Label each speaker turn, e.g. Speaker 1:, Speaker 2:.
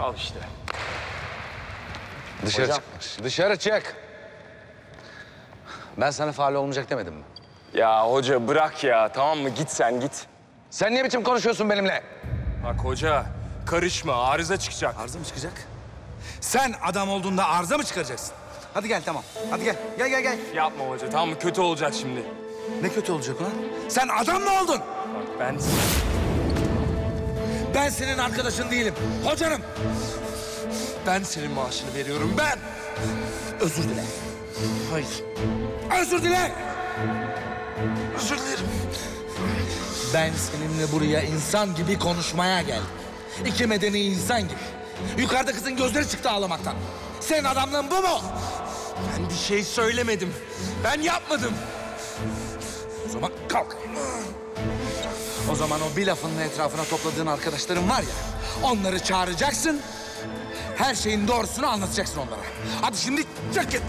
Speaker 1: Al işte.
Speaker 2: Dışarı
Speaker 1: Hocam.
Speaker 2: çık. Dışarı çık. Ben sana faal olmayacak demedim mi?
Speaker 1: Ya hoca bırak ya tamam mı? Git sen git.
Speaker 2: Sen ne biçim konuşuyorsun benimle?
Speaker 1: Bak hoca karışma arıza çıkacak.
Speaker 3: Arıza mı çıkacak? Sen adam olduğunda arıza mı çıkaracaksın? Hadi gel tamam. Hadi gel. Gel gel gel.
Speaker 1: Yapma hoca tamam mı? Kötü olacak şimdi.
Speaker 3: Ne kötü olacak ulan? Sen adam mı oldun?
Speaker 1: Bak ben...
Speaker 3: Ben senin arkadaşın değilim. Hocanım.
Speaker 1: Ben senin maaşını veriyorum ben.
Speaker 3: Özür dile.
Speaker 1: Hayır.
Speaker 3: Özür dile.
Speaker 1: Özür dilerim.
Speaker 3: Ben seninle buraya insan gibi konuşmaya geldim. İki medeni insan gibi. Yukarıda kızın gözleri çıktı ağlamaktan. Senin adamlığın bu mu?
Speaker 1: Ben bir şey söylemedim. Ben yapmadım.
Speaker 3: O zaman kalk. O zaman o bir lafının etrafına topladığın arkadaşların var ya... ...onları çağıracaksın... ...her şeyin doğrusunu anlatacaksın onlara. Hadi şimdi çık git.